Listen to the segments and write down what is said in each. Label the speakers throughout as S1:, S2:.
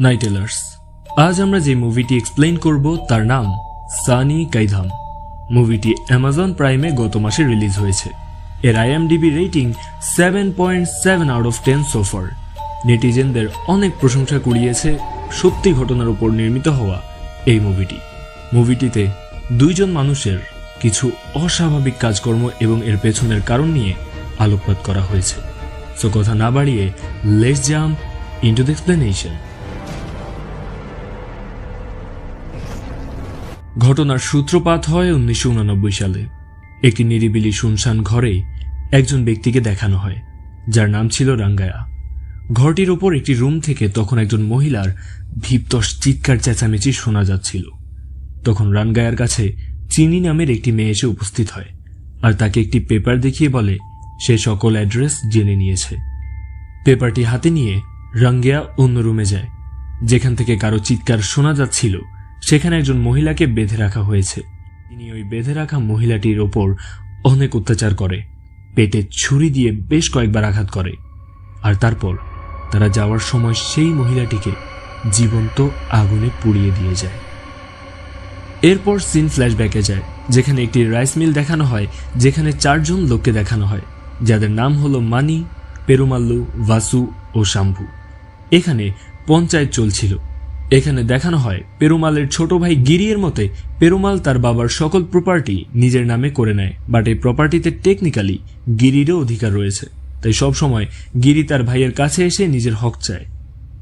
S1: নাইটেলার্স আজ আমরা যে মুভিটি এক্সপ্লেন করব, তার নাম সানি কাইধাম। মুভিটি অ্যামাজন প্রাইমে গত মাসে রিলিজ হয়েছে। এর IMDb rating seven point seven out of ten সোফার নেটিজেনদের অনেক প্রশংসা কুড়িয়েছে সত্যি ঘটনার উপর নির্মিত হওয়া এই মুভিটি মুভিটিতে দুইজন মানুষের কিছু অস্বাভাবিক কাজকর্ম এবং এর পেছনের কারণ নিয়ে আলোকপাত করা হয়েছে। সো কথা না বাড়িয়ে let's jump into the explanation ঘটনার সূত্রপাত হয় উনিশশো সালে। একটি নিরিবিলি শুনশান ঘরে একজন ব্যক্তিকে দেখানো হয়, যার নাম ছিল রাঙ্গায়া। ঘরটির ওপর একটি রুম থেকে তখন একজন মহিলার ভীপ্তস চিৎকার চেঁচামেচি শোনা যাচ্ছিল। তখন রানগায়ার কাছে চিনি নামের একটি মেয়ে এসে উপস্থিত হয়, আর তাকে একটি পেপার দেখিয়ে বলে, সে সকল অ্যাড্রেস জেনে নিয়েছে। পেপারটি হাতে নিয়ে রাঙ্গেয়া অন্য রুমে যায়, যেখান থেকে কারও চিৎকার শোনা যাচ্ছিল। সেখানে একজন মহিলাকে বেঁধে রাখা হয়েছে। তিনি ওই বেঁধে রাখা মহিলাটির ওপর অনেক অত্যাচার করে। পেটে ছুরি দিয়ে বেশ কয়েকবার আঘাত করে। আর তারপর তারা যাওয়ার সময় সেই মহিলাটিকে জীবন্ত আগুনে পুড়িয়ে দিয়ে যায়। এরপর সিন ফ্ল্যাশব্যাকে যায়, যেখানে একটি রাইস মিল দেখানো হয়, যেখানে চারজন লোককে দেখানো হয়, যাদের নাম হলো মানি, পেরুমাল্লু, ভাসু ও শাম্ভু এখানে পঞ্চায়েত চলছিল। এখানে দেখানো হয় পেরুমালের ছোট ভাই গিরিয়ের মতে, পেরুমাল তার বাবার সকল প্রপার্টি নিজের নামে করে নেয় বাট এই প্রপার্টিতে টেকনিক্যালি গিরিরও অধিকার রয়েছে। তাই সব সময় গিরি তার ভাইয়ের কাছে এসে নিজের হক চায়।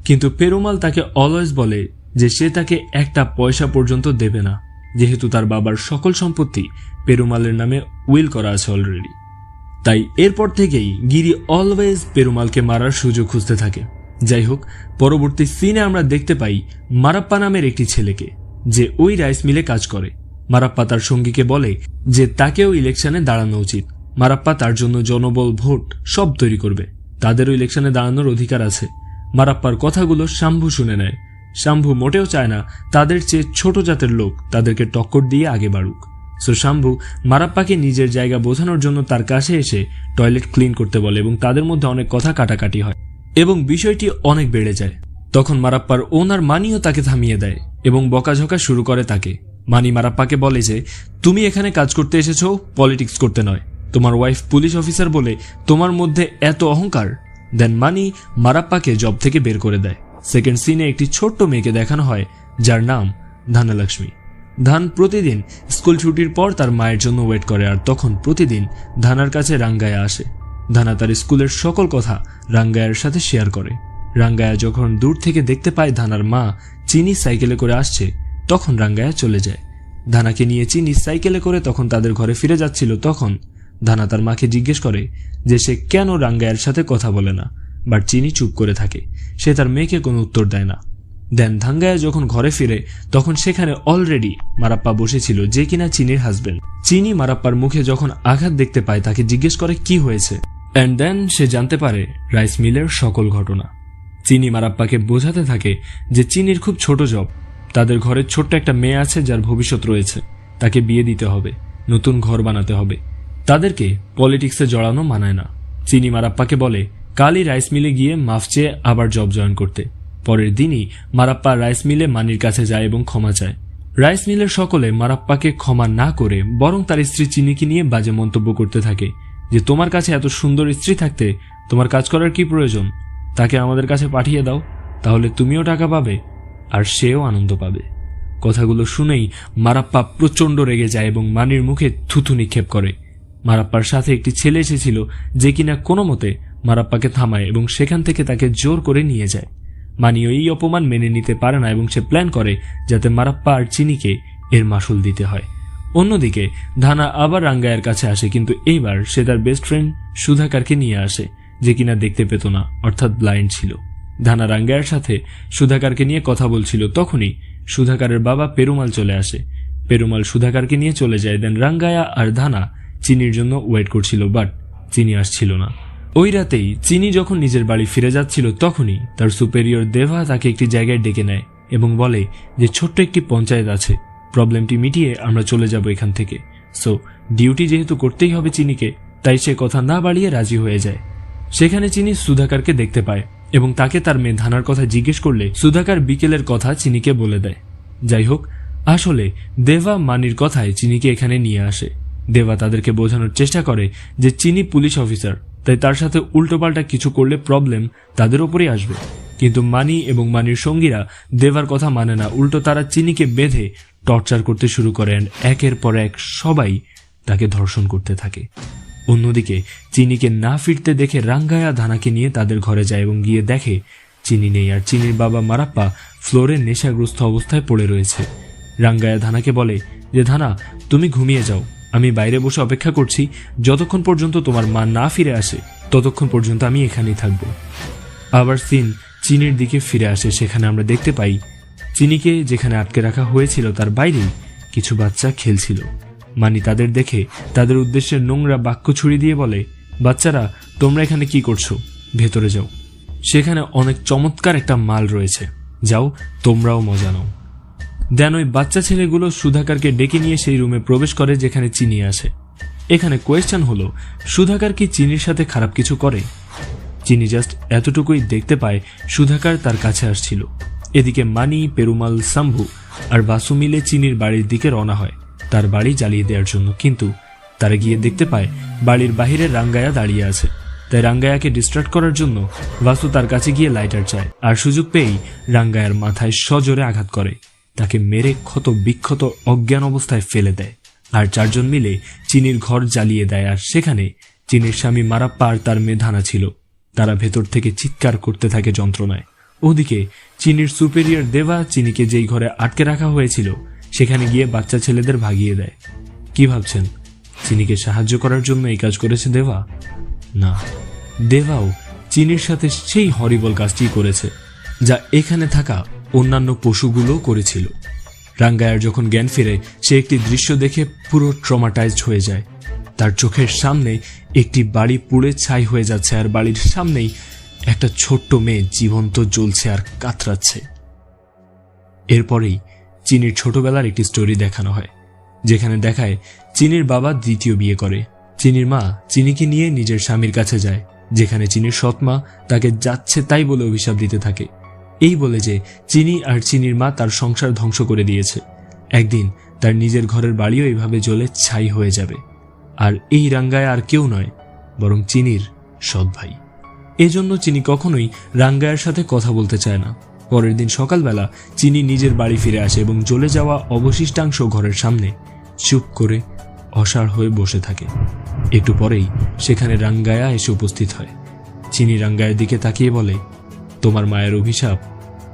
S1: কিন্তু পেরুমাল তাকে অলওয়েজ বলে যে সে তাকে একটা পয়সা পর্যন্ত দেবে না। যেহেতু তার বাবার সকল সম্পত্তি পেরুমালের নামে উইল করা আছে অলরেডি তাই এরপর থেকেই গিরি অলওয়েজ পেরুমালকে মারার সুযোগ খুঁজতে থাকে। যাই হোক পরবর্তী সিনে আমরা দেখতে পাই মারাপ্পা নামের একটি ছেলেকে, যে ওই রাইস মিলে কাজ করে। মারাপ্পা তার সঙ্গীকে বলে যে তাকেও ইলেকশনে দাঁড়ানো উচিত। মারাপ্পা তার জন্য জনবল, ভোট সব তৈরি করবে। তাদেরও ইলেকশনে দাঁড়ানোর অধিকার আছে। মারাপ্পার কথাগুলো শাম্ভু শুনে নেয়। শাম্ভু মোটেও চায় না, তাদের চেয়ে ছোট জাতের লোক, তাদেরকে টক্কর দিয়ে আগে বাড়ুক। সো শাম্ভু মারাপ্পাকে নিজের জায়গা বোঝানোর জন্য তার কাছে এসে টয়লেট ক্লিন করতে বলে এবং তাদের মধ্যে অনেক কথা কাটাকাটি হয়। এবং বিষয়টি অনেক বেড়ে যায়। তখন মারাপ্পার ওনার মানিও তাকে থামিয়ে দেয় এবং বকাঝকা শুরু করে তাকে। মানি মারাপ্পাকে বলে যে, তুমি এখানে কাজ করতে এসেছ, পলিটিক্স করতে নয়। তোমার ওয়াইফ পুলিশ অফিসার বলে তোমার মধ্যে এত অহংকার। দেন মানি মারাপ্পাকে জব থেকে বের করে দেয়। সেকেন্ড সিনে একটি ছোট্ট মেয়েকে দেখানো হয়, যার নাম ধানালক্ষ্মী। ধান প্রতিদিন স্কুল ছুটির পর তার মায়ের জন্য ওয়েট করে আর তখন প্রতিদিন ধানার কাছে রাঙ্গায়া আসে। ধানা তার স্কুলের সকল কথা রাঙ্গায়ার সাথে শেয়ার করে। রাঙ্গায়া যখন দূর থেকে দেখতে পায় ধানার মা চিনি সাইকেলে করে আসছে, তখন রাঙ্গায়া চলে যায়। ধানাকে নিয়ে চিনি সাইকেলে করে তখন তাদের ঘরে ফিরে যাচ্ছিল তখন। ধানা তার মাকে জিজ্ঞেস করে যে সে কেন রাঙ্গায়ার সাথে কথা বলে না, বাট চিনি চুপ করে থাকে। সে তার মেয়েকে কোনো উত্তর দেয় না। দেন ধাঙ্গায়া যখন ঘরে ফিরে, তখন সেখানে অলরেডি মারাপ্পা বসেছিল যে কিনা চিনির হাজবেন্ড চিনি মারাপ্পার মুখে যখন আঘাত দেখতে পায়, তাকে জিজ্ঞেস করে কি হয়েছে। অ্যান্ড দেন সে জানতে পারে রাইস মিলের সকল ঘটনা। চিনি মারাপ্পাকে বোঝাতে থাকে যে চিনির খুব ছোট জব। তাদের ঘরে ছোট্ট একটা মেয়ে আছে যার ভবিষ্যৎ রয়েছে। তাকে বিয়ে দিতে হবে, নতুন ঘর বানাতে হবে। তাদেরকে পলিটিক্সে জড়ানো মানায় না। চিনি মারাপ্পাকে বলে, কালই রাইস মিলে গিয়ে মাফ চেয়ে আবার জব জয়েন করতে। পরের দিনই মারাপ্পা রাইস মিলে মানির কাছে যায় এবং ক্ষমা চায়। রাইস মিলের সকলে মারাপ্পাকে ক্ষমা না করে বরং তার স্ত্রী চিনিকে নিয়ে বাজে মন্তব্য করতে থাকে। যে তোমার কাছে এত সুন্দর স্ত্রী থাকতে তোমার কাজ করার কি প্রয়োজন? তাকে আমাদের কাছে পাঠিয়ে দাও, তাহলে তুমিও টাকা পাবে, আর সেও আনন্দ পাবে। কথাগুলো শুনেই মারাপ্পা প্রচণ্ড রেগে যায় এবং মানির মুখে থুথু নিক্ষেপ করে। মারাপ্পার সাথে একটি ছেলে এসেছিল যে কিনা কোনো মতে মারাপ্পাকে থামায় এবং সেখান থেকে তাকে জোর করে নিয়ে যায়। মানিও এই অপমান মেনে নিতে পারে না এবং সে প্ল্যান করে যাতে মারাপ্পা আর চিনিকে এর মাসুল দিতে হয়। অন্যদিকে, ধানা আবার রাঙ্গায়ের কাছে আসে, কিন্তু এইবার সে তার বেস্ট ফ্রেন্ড সুধাকারকে নিয়ে আসে, যে কিনা দেখতে পেত না, অর্থাৎ ব্লাইন্ড ছিল। ধানা রাঙ্গায়ের সাথে সুধাকারকে নিয়ে কথা বলছিল, তখনই সুধাকারের বাবা পেরুমাল চলে আসে। পেরুমাল সুধাকারকে নিয়ে চলে যায় দেন রাঙ্গায়া আর ধানা চিনির জন্য ওয়েট করছিল বাট চিনি আসছিল না। ওই রাতেই চিনি যখন নিজের বাড়ি ফিরে যাচ্ছিল, তখনই তার সুপেরিয়র দেভা তাকে একটি জায়গায় ডেকে নেয় এবং বলে যে ছোট্ট একটি পঞ্চায়েত আছে প্রবলেমটি মিটিয়ে আমরা চলে যাব এখান থেকে। সো ডিউটি যেহেতু করতেই হবে চিনিকে, তাই সে কথা না বাড়িয়ে রাজি হয়ে যায়। সেখানে চিনি সুধাকারকে দেখতে পায় এবং তাকে তার মেয়ে ধানার কথা জিজ্ঞেস করলে সুধাকার বিকেলের কথা চিনিকে বলে দেয়। যাই হোক, আসলে দেবা মানির কথায় চিনিকে এখানে নিয়ে আসে। দেবা তাদেরকে বোঝানোর চেষ্টা করে যে চিনি পুলিশ অফিসার, তাই তার সাথে উল্টোপাল্টা কিছু করলে প্রবলেম তাদের ওপরেই আসবে। কিন্তু মানি এবং মানির সঙ্গীরা দেবার কথা মানে না, উল্টো তারা চিনিকে বেঁধে টর্চার করতে শুরু করেন। একের পর এক সবাই তাকে ধর্ষণ করতে থাকে। অন্যদিকে চিনিকে না ফিরতে দেখে রাঙ্গায়া ধানাকে নিয়ে তাদের ঘরে যায় এবং গিয়ে দেখে চিনি নেই আর চিনির বাবা মারাপ্পা ফ্লোরে নেশাগ্রস্ত অবস্থায় পড়ে রয়েছে। রাঙ্গায়া ধানাকে বলে যে, ধানা, তুমি ঘুমিয়ে যাও। আমি বাইরে বসে অপেক্ষা করছি। যতক্ষণ পর্যন্ত তোমার মা না ফিরে আসে, ততক্ষণ পর্যন্ত আমি এখানেই থাকব। আবার সিন চিনির দিকে ফিরে আসে। সেখানে আমরা দেখতে পাই চিনিকে যেখানে আটকে রাখা হয়েছিল, তার বাইরেই কিছু বাচ্চা খেলছিল। মানি তাদের দেখে তাদের উদ্দেশ্যে নোংরা বাক্য ছুড়ি দিয়ে বলে, বাচ্চারা, তোমরা এখানে কি করছ? ভেতরে যাও। সেখানে অনেক চমৎকার একটা মাল রয়েছে। যাও, তোমরাও মজা নাও। দেন ওই বাচ্চা ছেলেগুলো সুধাকারকে ডেকে নিয়ে সেই রুমে প্রবেশ করে, যেখানে চিনি আসে এখানে কোয়েশ্চেন হলো, সুধাকার কি চিনির সাথে খারাপ কিছু করে? চিনি জাস্ট এতটুকুই দেখতে পায় সুধাকার তার কাছে আসছিল। এদিকে মানি, পেরুমাল, সাম্ভু আর বাসু মিলে চিনির বাড়ির দিকে রওনা হয়। তার বাড়ি জ্বালিয়ে দেওয়ার জন্য কিন্তু তারা গিয়ে দেখতে পায় বাড়ির বাহিরে রাঙ্গায়া দাঁড়িয়ে আছে। তাই রাঙ্গায়াকে ডিস্ট্রাক্ট করার জন্য বাসু তার কাছে গিয়ে লাইটার চায় আর সুযোগ পেয়েই রাঙ্গায়ার মাথায় সজোরে আঘাত করে। তাকে মেরে ক্ষত বিক্ষত অজ্ঞান অবস্থায় ফেলে দেয় আর চারজন মিলে চিনির ঘর জ্বালিয়ে দেয় আর সেখানে চিনির স্বামী মারাপ্পা আর তার মেয়ে ধানা ছিল। তারা ভেতর থেকে চিৎকার করতে থাকে যন্ত্রণায়। ওদিকে চিনির সুপেরিয়র দেবা চিনিকে যেই ঘরে আটকে রাখা হয়েছিল, সেখানে গিয়ে বাচ্চা ছেলেদের ভাগিয়ে দেয়। কি ভাবছেন? চিনিকে সাহায্য করার জন্য এই কাজ করেছে দেবা? না, দেবাও চিনির সাথে সেই হরিবল কাজটি করেছে, যা এখানে থাকা অন্যান্য পশুগুলো করেছিল। রাঙ্গায়ার যখন জ্ঞান ফিরে, সে একটি দৃশ্য দেখে পুরো ট্রমাটাইজড হয়ে যায়। তার চোখের সামনে একটি বাড়ি পুড়ে ছাই হয়ে যাচ্ছে আর বাড়ির সামনেই একটা ছোট্ট মেয়ে জীবন্ত জ্বলছে আর কাতরাচ্ছে। এরপরেই চিনির ছোটবেলার একটি স্টোরি দেখানো হয়, যেখানে দেখায় চিনির বাবা দ্বিতীয় বিয়ে করে। চিনির মা চিনিকে নিয়ে নিজের স্বামীর কাছে যায়, যেখানে চিনির সৎমা তাকে যাচ্ছে তাই বলে অভিশাপ দিতে থাকে। এই বলে যে চিনি আর চিনির মা তার সংসার ধ্বংস করে দিয়েছে। একদিন তার নিজের ঘরের বাড়িও এইভাবে জ্বলে ছাই হয়ে যাবে। আর এই রাঙ্গায় আর কেউ নয়, বরং চিনির সৎ ভাই। এজন্য চিনি কখনোই রাঙ্গায়ের সাথে কথা বলতে চায় না। পরের দিন সকালবেলা চিনি নিজের বাড়ি ফিরে আসে এবং জ্বলে যাওয়া অবশিষ্টাংশ ঘরের সামনে চুপ করে অসাড় হয়ে বসে থাকে। একটু পরেই সেখানে রাঙ্গায়া এসে উপস্থিত হয়। চিনি রাঙ্গায়ের দিকে তাকিয়ে বলে, তোমার মায়ের অভিশাপ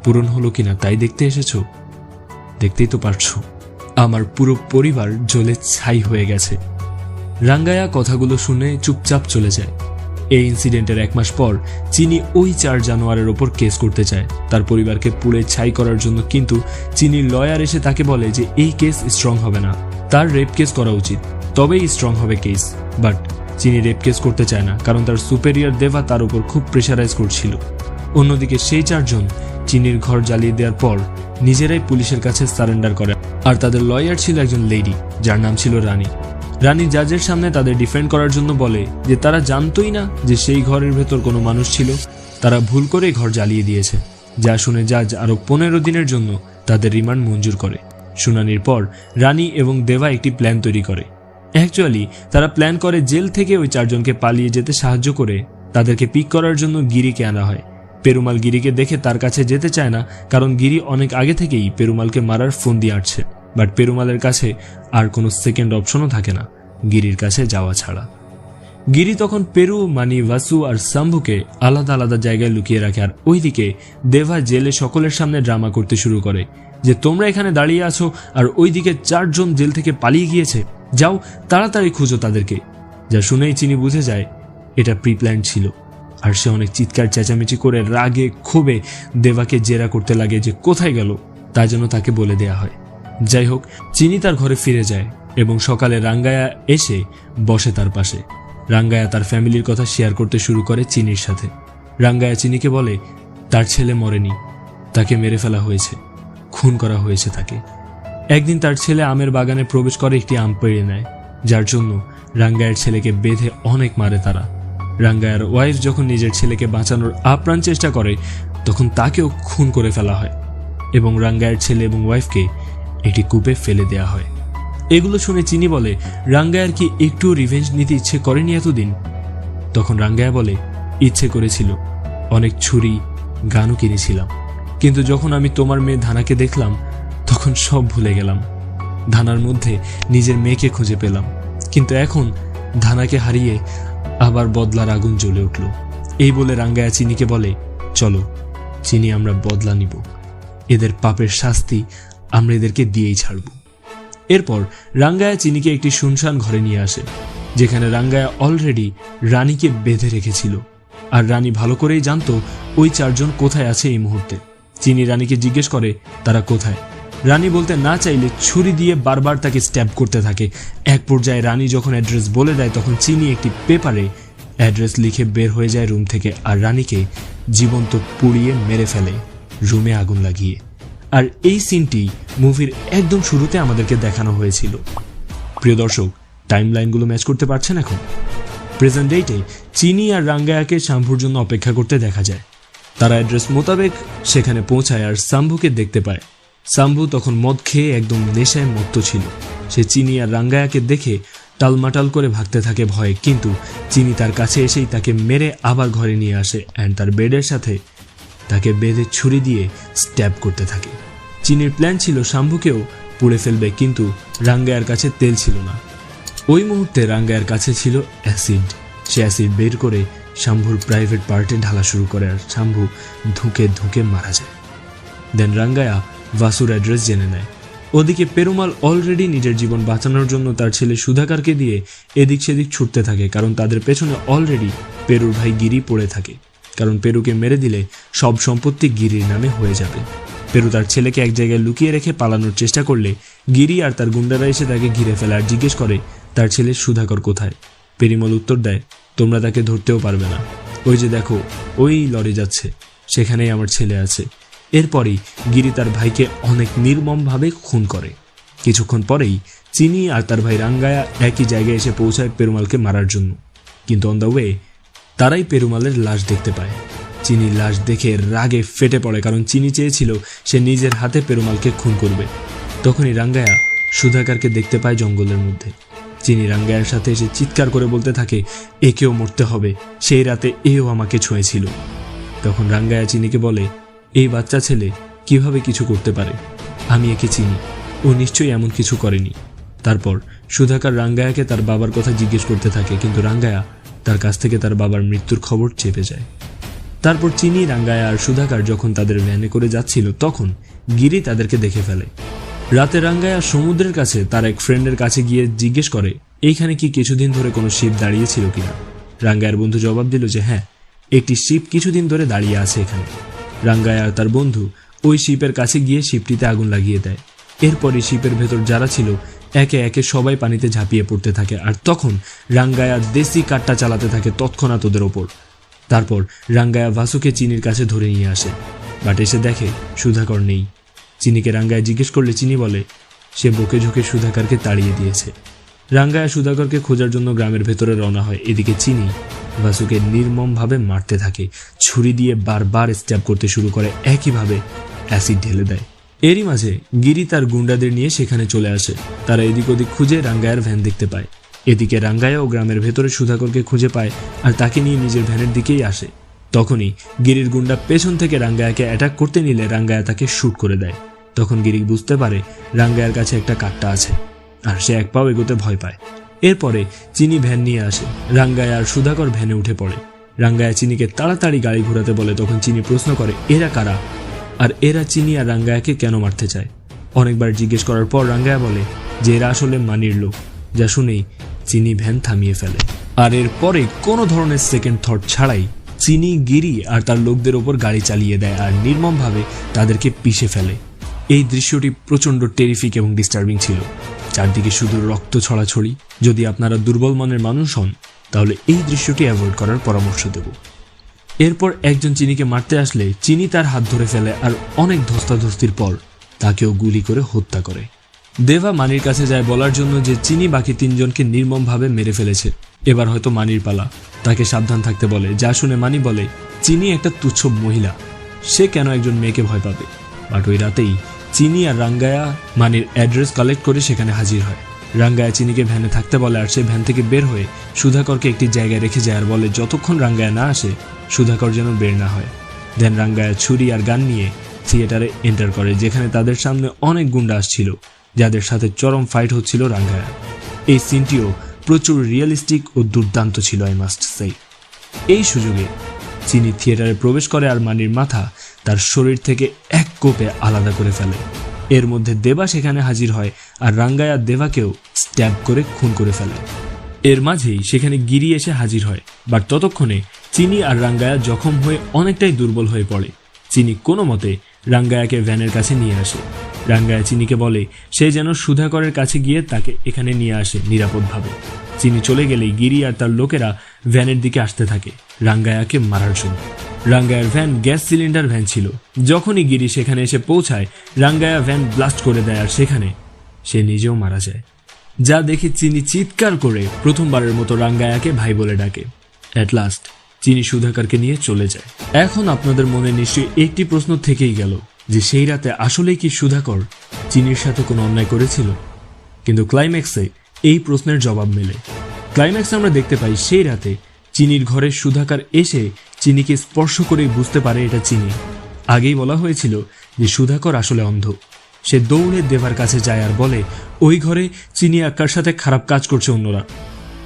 S1: পূরণ হলো কিনা তাই দেখতে এসেছ? দেখতেই তো পারছ। আমার পুরো পরিবার জ্বলে ছাই হয়ে গেছে। রাঙ্গায়া কথাগুলো শুনে চুপচাপ চলে যায়। এই ইনসিডেন্টের এক মাস পর চিনি ওই চার জানোয়ারের ওপর কেস করতে চায়। তার পরিবারকে পুড়ে ছাই করার জন্য কিন্তু চিনির লয়ার এসে তাকে বলে যে এই কেস স্ট্রং হবে না। তার রেপ কেস করা উচিত। তবেই স্ট্রং হবে কেস বাট চিনি রেপ কেস করতে চায় না, কারণ তার সুপেরিয়ার দেবা তার উপর খুব প্রেশারাইজ করছিল। অন্যদিকে সেই চারজন চিনির ঘর জ্বালিয়ে দেওয়ার পর নিজেরাই পুলিশের কাছে সারেন্ডার করে। আর তাদের লয়ার ছিল একজন লেডি যার নাম ছিল রানী। রানী জাজের সামনে তাদের ডিফেন্ড করার জন্য বলে যে তারা জানতোই না যে সেই ঘরের ভেতর কোনো মানুষ ছিল। তারা ভুল করে ঘর জ্বালিয়ে দিয়েছে, যা শুনে জাজ আরও পনেরো দিনের জন্য তাদের রিমান্ড মঞ্জুর করে। শুনানির পর রানী এবং দেবা একটি প্ল্যান তৈরি করে। অ্যাকচুয়ালি তারা প্ল্যান করে জেল থেকে ওই চারজনকে পালিয়ে যেতে সাহায্য করে তাদেরকে পিক করার জন্য গিরিকে আনা হয়। পেরুমাল গিরিকে দেখে তার কাছে যেতে চায় না, কারণ গিরি অনেক আগে থেকেই পেরুমালকে মারার ফোন দিয়ে আসছে বাট পেরুমালের কাছে আর কোনো সেকেন্ড অপশনও থাকে না, গিরির কাছে যাওয়া ছাড়া। গিরি তখন পেরু, মানি, ভাসু আর সাম্ভুকে আলাদা আলাদা জায়গায় লুকিয়ে রাখে আর ওইদিকে দেভা জেলে সকলের সামনে ড্রামা করতে শুরু করে যে তোমরা এখানে দাঁড়িয়ে আছো আর ওইদিকে চারজন জেল থেকে পালিয়ে গিয়েছে, যাও তাড়াতাড়ি খুঁজো তাদেরকে। যা শুনেই চিনি বুঝে যায়, এটা প্রিপ্ল্যান ছিল। আর সে অনেক চিৎকার, চেঁচামেচি করে রাগে, ক্ষোভে দেবাকে জেরা করতে লাগে যে কোথায় গেল, তা যেন তাকে বলে দেয়া হয়। যাই হোক, চিনি তার ঘরে ফিরে যায় এবং সকালে রাঙ্গায়া এসে বসে তার পাশে। রাঙ্গায়া তার ফ্যামিলির কথা শেয়ার করতে শুরু করে চিনির সাথে। রাঙ্গায়া চিনিকে বলে, তার ছেলে মরেনি। তাকে মেরে ফেলা হয়েছে। খুন করা হয়েছে তাকে। একদিন তার ছেলে আমের বাগানে প্রবেশ করে একটি আম পেড়ে নেয়, যার জন্য রাঙ্গায়ের ছেলেকে বেঁধে অনেক মারে তারা। রাঙ্গায়ার ওয়াইফ যখন নিজের ছেলেকে বাঁচানোর আপ্রাণ চেষ্টা করে, তখন তাকেও খুন করে ফেলা হয় এবং রাঙ্গায়ের ছেলে এবং ওয়াইফকে একটি কূপে ফেলে দেয়া হয়। এগুলো শুনে চিনি বলে রাঙ্গায়ার কি একটুও রিভেঞ্জ নিতে ইচ্ছে করেনি এতদিন? তখন রাঙ্গায়া বলে, ইচ্ছে করেছিল। অনেক ছুরি, গানও কিনেছিলাম। কিন্তু যখন আমি তোমার মেয়ে ধানাকে দেখলাম, তখন সব ভুলে গেলাম। ধানার মধ্যে নিজের মেয়েকে খুঁজে পেলাম। কিন্তু এখন ধানাকে হারিয়ে আবার বদলার আগুন জ্বলে উঠল। এই বলে রাঙ্গায়া চিনিকে বলে, চলো, চিনি আমরা বদলা নিব। এদের পাপের শাস্তি আমরা এদেরকে দিয়েই ছাড়ব। এরপর রাঙ্গায়া চিনিকে একটি শুনশান ঘরে নিয়ে আসে, যেখানে রাঙ্গায়া অলরেডি রানীকে বেঁধে রেখেছিল। আর রানী ভালো করেই জানতো ওই চারজন কোথায় আছে এই মুহূর্তে। চিনি রানীকে জিজ্ঞেস করে, তারা কোথায়? রানী বলতে না চাইলে ছুরি দিয়ে বারবার তাকে স্ট্যাব করতে থাকে। এক পর্যায়ে রানী যখন অ্যাড্রেস বলে দেয়, তখন চিনি একটি পেপারে অ্যাড্রেস লিখে বের হয়ে যায় রুম থেকে, আর রানীকে জীবন্ত পুড়িয়ে মেরে ফেলে, রুমে আগুন লাগিয়ে। আর এই সিনটি মুভির একদম শুরুতে আমাদেরকে দেখানো হয়েছিল। প্রিয় দর্শক টাইম লাইনগুলো ম্যাচ করতে পারছেন এখন? প্রেজেন্ট ডেটে চিনি আর রাঙ্গায়াকে শাম্ভুর জন্য অপেক্ষা করতে দেখা যায়। তারা অ্যাড্রেস মোতাবেক সেখানে পৌঁছায় আর শাম্ভুকে দেখতে পায়। শাম্ভু তখন মদ খেয়ে একদম নেশায় মত্ত ছিল। সে চিনি আর রাঙ্গায়াকে দেখে টালমাটাল করে ভাগতে থাকে ভয়ে। কিন্তু চিনি তার কাছে এসেই তাকে মেরে আবার ঘরে নিয়ে আসে। অ্যান্ড তার বেডের সাথে তাকে বেঁধে ছুরি দিয়ে স্ট্যাব করতে থাকে। চিনির প্ল্যান ছিল শাম্ভুকেও পুড়ে ফেলবে, কিন্তু রাঙ্গায়ার কাছে তেল ছিল না। ওই মুহূর্তে রাঙ্গায়ার কাছে ছিল অ্যাসিড। সে অ্যাসিড বের করে শাম্ভুর প্রাইভেট পার্টে ঢালা শুরু করে আর শাম্ভু ধুঁকে ধুঁকে মারা যায়। দেন রাঙ্গায়া ভাসুর অ্যাড্রেস জেনে নেয়। ওদিকে পেরুমাল অলরেডি নিজের জীবন বাঁচানোর জন্য তার ছেলে সুধাকারকে দিয়ে এদিক সেদিক ছুটতে থাকে, কারণ তাদের পেছনে অলরেডি পেরুর ভাই গিরি পড়ে থাকে। কারণ পেরুকে মেরে দিলে সব সম্পত্তি গিরির নামে হয়ে যাবে। পেরু তার ছেলেকে এক জায়গায় লুকিয়ে রেখে পালানোর চেষ্টা করলে গিরি আর তার গুন্ডারা এসে তাকে ঘিরে ফেলে আর জিজ্ঞেস করে, তার ছেলে সুধাকর কোথায়? পেরিমল উত্তর দেয়, তোমরা তাকে ধরতেও পারবে না। ওই যে দেখো, ওই লরি যাচ্ছে। সেখানেই আমার ছেলে আছে। এরপরেই গিরি তার ভাইকে অনেক নির্মমভাবে খুন করে। কিছুক্ষণ পরেই চিনি আর তার ভাই রাঙ্গায়া একই জায়গায় এসে পৌঁছায় পেরুমালকে মারার জন্য। কিন্তু অন দ্য ওয়ে তারাই পেরুমালের লাশ দেখতে পায়। চিনি লাশ দেখে রাগে ফেটে পড়ে, কারণ চিনি চেয়েছিল সে নিজের হাতে পেরুমালকে খুন করবে। তখনই রাঙ্গায়া সুধাকারকে দেখতে পায় জঙ্গলের মধ্যে। চিনি রাঙ্গায়ার সাথে এসে চিৎকার করে বলতে থাকে, একেও মরতে হবে, সেই রাতে এও আমাকে ছুঁয়েছিল। তখন রাঙ্গায়া চিনিকে বলে, এই বাচ্চা ছেলে কীভাবে কিছু করতে পারে? আমি একে চিনি, ও নিশ্চয়ই এমন কিছু করেনি। তারপর সুধাকার রাঙ্গায়াকে তার বাবার কথা জিজ্ঞেস করতে থাকে, কিন্তু রাঙ্গায়া তার কাছ থেকে তার বাবার মৃত্যুর খবর চেপে যায়। তারপর চিনি, রাঙ্গায়া আর সুধাকার যখন তাদের ভ্যানে করে যাচ্ছিল, তখন গিরি তাদেরকে দেখে ফেলে। রাতে রাঙ্গায়া সমুদ্রের কাছে তার এক ফ্রেন্ডের কাছে গিয়ে জিজ্ঞেস করে, এইখানে কি কিছুদিন ধরে কোনো শিপ দাঁড়িয়েছিল কিনা? রাঙ্গায়ার বন্ধু জবাব দিল যে হ্যাঁ একটি শিপ কিছুদিন ধরে দাঁড়িয়ে আছে এখানে। রাঙ্গায়া আর তার বন্ধু ওই শিপের কাছে গিয়ে শিপটিতে আগুন লাগিয়ে দেয়। এরপরই শিপের ভেতর যারা ছিল একে একে সবাই পানিতে ঝাঁপিয়ে পড়তে থাকে আর তখন রাঙ্গায়া দেশি কাট্টা চালাতে থাকে তৎক্ষণাৎ ওদের ওপর। তারপর রাঙ্গায়া ভাসুকে চিনির কাছে ধরে নিয়ে আসে, বাট এসে দেখে সুধাকর নেই। চিনিকে রাঙ্গায়া জিজ্ঞেস করলে চিনি বলে, সে বকে ঝুঁকে সুধাকরকে তাড়িয়ে দিয়েছে। রাঙ্গায়া সুধাকরকে খোঁজার জন্য গ্রামের ভেতরে রওনা হয়। এদিকে চিনি ভাসুকে নির্মমভাবে মারতে থাকে, ছুরি দিয়ে বারবার স্ট্যাব করতে শুরু করে, একইভাবে অ্যাসিড ঢেলে দেয়। এরই মাঝে গিরি তার গুন্ডাদের নিয়ে সেখানে চলে আসে। তারা এদিক ওদিক খুঁজে রাঙ্গায়ার ভ্যান দেখতে পায়। এদিকে রাঙ্গায়া ও গ্রামের ভেতরে সুধাকরকে খুঁজে পায় আর তাকে নিয়ে নিজের ভ্যানের দিকেই আসে। তখনই গিরির গুন্ডা পেছন থেকে রাঙ্গায়াকে অ্যাটাক করতে নিলে রাঙ্গায়া তাকে শ্যুট করে দেয়। তখন গিরি বুঝতে পারে রাঙ্গায়ার কাছে একটা কাট্টা আছে আর সে এক পাও এগোতে ভয় পায়। এরপরে চিনি ভ্যান নিয়ে আসে। রাঙ্গায়া আর সুধাকর ভ্যানে উঠে পড়ে। রাঙ্গায়া চিনিকে তাড়াতাড়ি গাড়ি ঘোরাতে বলে, তখন চিনি প্রশ্ন করে, এরা কারা? আর এরা চিনি আর রাঙ্গায়াকে কেন মারতে চায়? অনেকবার জিজ্ঞেস করার পর রাঙ্গায়া বলে, যে এরা আসলে মানির লোক, যা শুনেই চিনি ভ্যান থামিয়ে ফেলে। আর এরপরে কোনো ধরনের সেকেন্ড থট ছাড়াই চিনি, গিরি আর তার লোকদের ওপর গাড়ি চালিয়ে দেয় আর নির্মমভাবে তাদেরকে পিষে ফেলে। এই দৃশ্যটি প্রচণ্ড টেরিফিক এবং ডিস্টার্বিং ছিল। চারদিকে শুধু রক্ত ছড়াছড়ি। যদি আপনারা দুর্বল মনের মানুষ হন, তাহলে এই দৃশ্যটি অ্যাভয়েড করার পরামর্শ দেব। এরপর একজন চিনিকে মারতে আসলে চিনি তার হাত ধরে ফেলে আর অনেক ধস্তাধস্তির পর তাকেও গুলি করে হত্যা করে। দেবা মানির কাছে যায় বলার জন্য যে চিনি বাকি তিনজনকে নির্মমভাবে মেরে ফেলেছে। এবার হয়তো মানির পালা। তাকে সাবধান থাকতে বলে। যা শুনে মানি বলে, চিনি একটা তুচ্ছ মহিলা। সে কেন একজন মেয়েকে ভয় পাবে? বাট ওই রাতেই চিনি আর রাঙ্গায়া মানির অ্যাড্রেস কালেক্ট করে সেখানে হাজির হয়। রাঙ্গায়া চিনিকে ভ্যানে থাকতে বলে আর সে ভ্যান থেকে বের হয়ে সুধাকরকে একটি জায়গায় রেখে যায় আর বলে, যতক্ষণ রাঙ্গায়া না আসে সুধাকর যেন বের না হয়। দেন রাঙ্গায়া ছুরি আর গান নিয়ে থিয়েটারে এন্টার করে, যেখানে তাদের সামনে অনেক গুন্ডা আসছিল, যাদের সাথে চরম ফাইট হচ্ছিল রাঙ্গায়া এই সিনটিও প্রচুর রিয়েলিস্টিক ও দুর্দান্ত ছিল আই মাস্ট সেই এই সুযোগে চিনি থিয়েটারে প্রবেশ করে আর মানির মাথা তার শরীর থেকে এক কোপে আলাদা করে ফেলে। এর মধ্যে দেবা সেখানে হাজির হয় আর রাঙ্গায়া দেবাকেও স্ট্যাব করে খুন করে ফেলে। এর মাঝেই সেখানে গিরি এসে হাজির হয়, বাট ততক্ষণে চিনি আর রাঙ্গায়া জখম হয়ে অনেকটাই দুর্বল হয়ে পড়ে। চিনি কোনো মতে রাঙ্গায়াকে ভ্যানের কাছে নিয়ে আসে। রাঙ্গায়া চিনিকে বলে, সে যেন সুধাকরের কাছে গিয়ে তাকে এখানে নিয়ে আসে নিরাপদভাবে। চিনি চলে গেলেই গিরি আর তার লোকেরা ভ্যানের দিকে আসতে থাকে, রাঙ্গায়াকে মারার জন্য। রাঙ্গায়ার ভ্যান গ্যাস সিলিন্ডার ভ্যান ছিল। যখনই গিরি সেখানে এসে পৌঁছায়, রাঙ্গায়া ভ্যান ব্লাস্ট করে দেয় আর সেখানে সে নিজেও মারা যায়। যা দেখে চিনি চিৎকার করে প্রথমবারের মতো রাঙ্গায়াকে ভাই বলে ডাকে। অ্যাট লাস্ট চিনি সুধাকারকে নিয়ে চলে যায়। এখন আপনাদের মনে নিশ্চয়ই একটি প্রশ্ন থেকেই গেল যে সেই রাতে আসলেই কি সুধাকর চিনির সাথে কোনো অন্যায় করেছিল? কিন্তু ক্লাইম্যাক্সে এই প্রশ্নের জবাব মেলে। ক্লাইম্যাক্সে আমরা দেখতে পাই সেই রাতে চিনির ঘরে সুধাকার এসে চিনিকে স্পর্শ করেই বুঝতে পারে এটা চিনি। আগেই বলা হয়েছিল যে সুধাকর আসলে অন্ধ। সে দৌড়ে দেবার কাছে যায় আর বলে, ওই ঘরে চিনি আক্কার সাথে খারাপ কাজ করছে অন্যরা?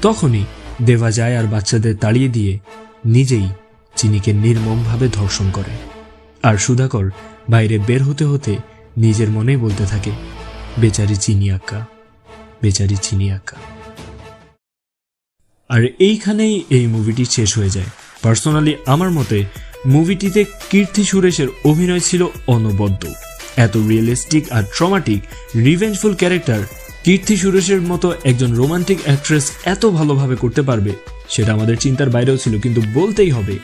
S1: তখনই দেবা যায় আর বাচ্চাদের তাড়িয়ে দিয়ে নিজেই চিনিকে নির্মমভাবে ধর্ষণ করে। আর সুধাকর বাইরে বের হতে হতে নিজের মনে বলতে থাকে, বেচারি চিনি আক্কা, বেচারি চিনি আক্কা। আর এইখানেই এই মুভিটি শেষ হয়ে যায়। পার্সোনালি আমার মতে, মুভিটিতে কীর্তি সুরেশের অভিনয় ছিল অনবদ্য। এত রিয়েলিস্টিক আর ট্রমাটিক, রিভেঞ্জফুল ক্যারেক্টার কীর্তি সুরেশের মতো একজন রোমান্টিক অ্যাক্ট্রেস এত ভালোভাবে করতে পারবে সেটা আমাদের চিন্তার বাইরেও ছিল, কিন্তু বলতেই হবে,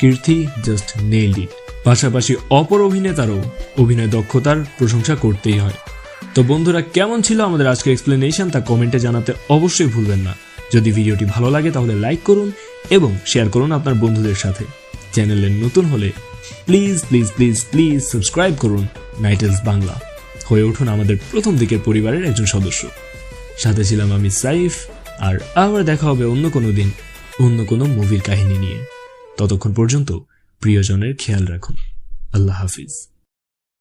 S1: কীর্তি জাস্ট নেইলড ইট পাশাপাশি অপর অভিনেতারও অভিনয় দক্ষতার প্রশংসা করতেই হয়। তো বন্ধুরা, কেমন ছিল আমাদের আজকের এক্সপ্লেনেশন তা কমেন্টে জানাতে অবশ্যই ভুলবেন না। যদি ভিডিওটি ভালো লাগে, তাহলে লাইক করুন এবং শেয়ার করুন আপনার বন্ধুদের সাথে। চ্যানেলে নতুন হলে please please please please subscribe করুন নাইটেলস বাংলা হয়ে উঠুন আমাদের প্রথম দিকের পরিবারের একজন সদস্য। সাথে ছিলাম আমি সাইফ। আর আবার দেখা হবে অন্য কোনো দিন, অন্য কোনো মুভির কাহিনী নিয়ে। ততক্ষণ পর্যন্ত প্রিয়জনের খেয়াল রাখুন। আল্লাহ হাফিজ।